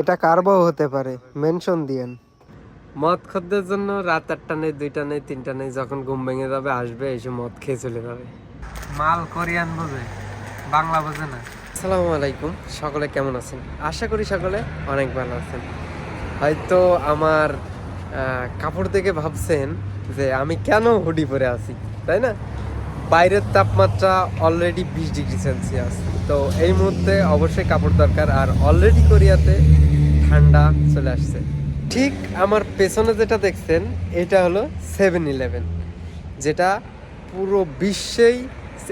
এটা কারবাও হতে পারে? মেনশন দিয়েন। মদ খদ্দের জন্য রাত আটটা নেই দুইটা নেই তিনটা নেই যখন ঘুম ভেঙে যাবে আসবে এসে মদ খেয়ে চলে যাবে। মাল কোরিয়ান বোঝে বাংলা বোঝে না। আসসালামু আলাইকুম সকলে কেমন আছেন? আশা করি সকলে অনেক ভালো আছেন। হয়তো আমার কাপড় দেখে ভাবছেন যে আমি কেন হুডি পরে আছি তাই না? বাইরের তাপমাত্রা অলরেডি বিশ ডিগ্রি সেলসিয়াস তো এই মুহূর্তে অবশ্যই কাপড় দরকার, আর অলরেডি কোরিয়াতে ঠান্ডা চলে আসছে। ঠিক আমার পেছনে যেটা দেখছেন, এটা হলো সেভেন ইলেভেন যেটা পুরো বিশ্বেই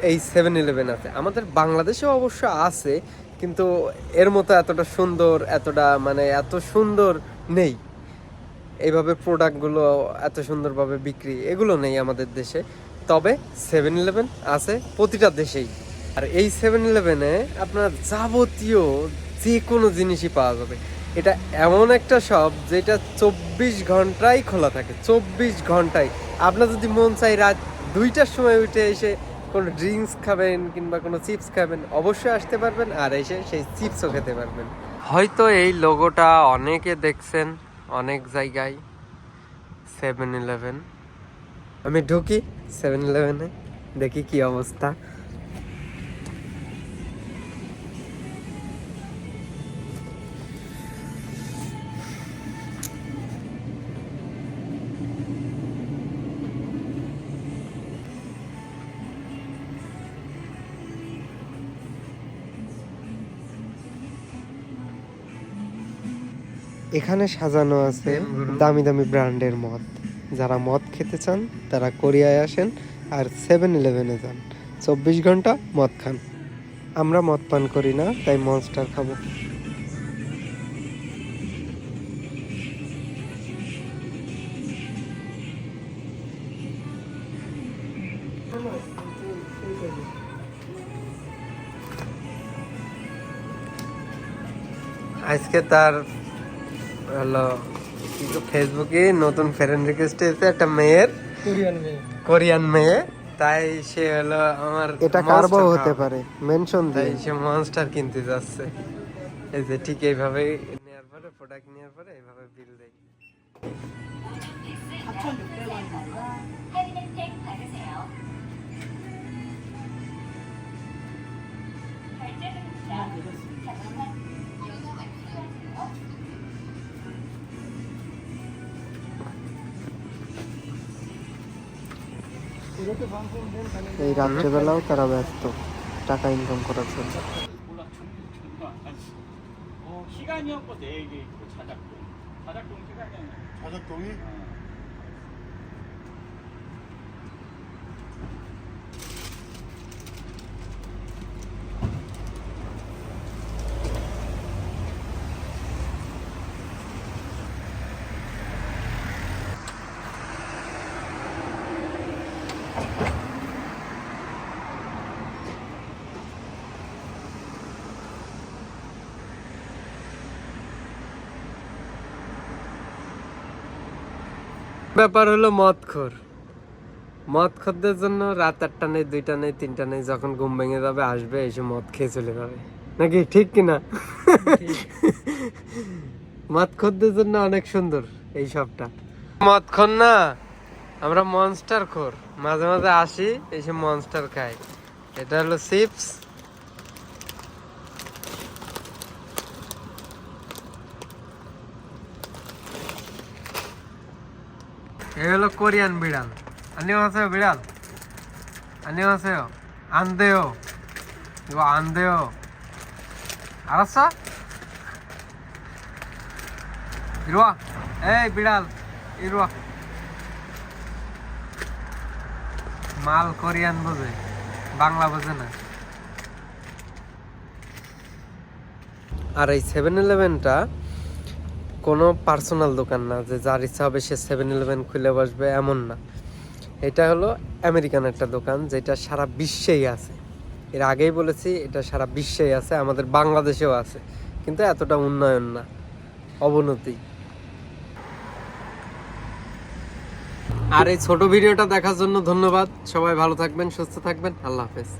এই সেভেন ইলেভেন আছে। আমাদের বাংলাদেশেও অবশ্য আছে, কিন্তু এর মতো এতটা সুন্দর, এতটা মানে এত সুন্দর নেই। এইভাবে প্রোডাক্টগুলো এত সুন্দরভাবে বিক্রি, এগুলো নেই আমাদের দেশে। তবে সেভেন ইলেভেন আছে প্রতিটা দেশেই। আর এই সেভেন ইলেভেনে আপনার যাবতীয় যে কোনো জিনিসই পাওয়া যাবে। এটা এমন একটা শপ যেটা চব্বিশ ঘন্টাই খোলা থাকে, চব্বিশ ঘন্টায় আপনার যদি মন চাই রাত দুইটার সময় উঠে এসে কোনো ড্রিঙ্কস খাবেন কিংবা কোনো চিপস খাবেন, অবশ্যই আসতে পারবেন আর এসে সেই চিপসও খেতে পারবেন। হয়তো এই লোগোটা অনেকে দেখছেন অনেক জায়গায় সেভেন ইলেভেন আমি ঢুকি। সেভেন ইলেভেনে দেখি কি অবস্থা। এখানে সাজানো আছে দামি দামি ব্র্যান্ডের মদ যারা মদ খেতে চান, তারা কোরিয়ায় আসেন আর সেভেন ইলেভেনে যান। চব্বিশ ঘণ্টা মদ খান। আমরা মদ পান করি না, তাই মনস্টার খাব। আজকে তার হলো ফেসবুকে নতুন ফ্রেন্ড রিকোয়েস্ট এসে একটা মেয়ের কোরিয়ান মেয়ে। তাই সে হলো আমার এটা কারবো হতে পারে? মেনশন তাই সে মনস্টার কিনতে যাচ্ছে। এই যে ঠিক এইভাবে নেয়ার পরে প্রোডাক্ট নেওয়ার পরে এইভাবে বিল দেয়। এই রাত্রেবেলাও তারা ব্যস্ত টাকা ইনকাম করার জন্য 몰라 정말 아니 어 시간이 없고 내일이 있고 자작동 자작동 시간이 아니야 자작동이? ব্যাপার হলো মদখোর। মদখোরদের জন্য রাত আটটা নেই, দুইটা নেই, তিনটা নেই, যখন ঘুম ভেঙে যাবে, আসবে, এসে মদ খেয়ে চলে যাবে। নাকি ঠিক কিনা মদখোরদের জন্য অনেক সুন্দর এই সবটা। মদখোর না, আমরা মনস্টার খোর। মাঝে মাঝে আসি, এসে মনস্টার খাই। এটা হলো চিপস এ হলো কোরিয়ান বিড়াল 안녕하세요 বিড়াল 안녕하세요 안 돼요 이거 안 돼요 알았어? 이리 와 에이 বিড়াল 이리 와 মাল কোরিয়ান বোঝে বাংলা বোঝে না আর এই সেভেন ইলেভেনটা কোনো পার্সোনাল দোকান না যে যার ইচ্ছা হবে সে সেভেন ইলেভেন খুলে বসবে, এমন না। এটা হলো আমেরিকান একটা দোকান যেটা সারা বিশ্বেই আছে। এর আগেই বলেছি, এটা সারা বিশ্বেই আছে, আমাদের বাংলাদেশেও আছে। কিন্তু এতটা উন্নয়ন না, অবনতি। আর এই ছোট ভিডিওটা দেখার জন্য ধন্যবাদ। সবাই ভালো থাকবেন, সুস্থ থাকবেন। আল্লাহ হাফেজ।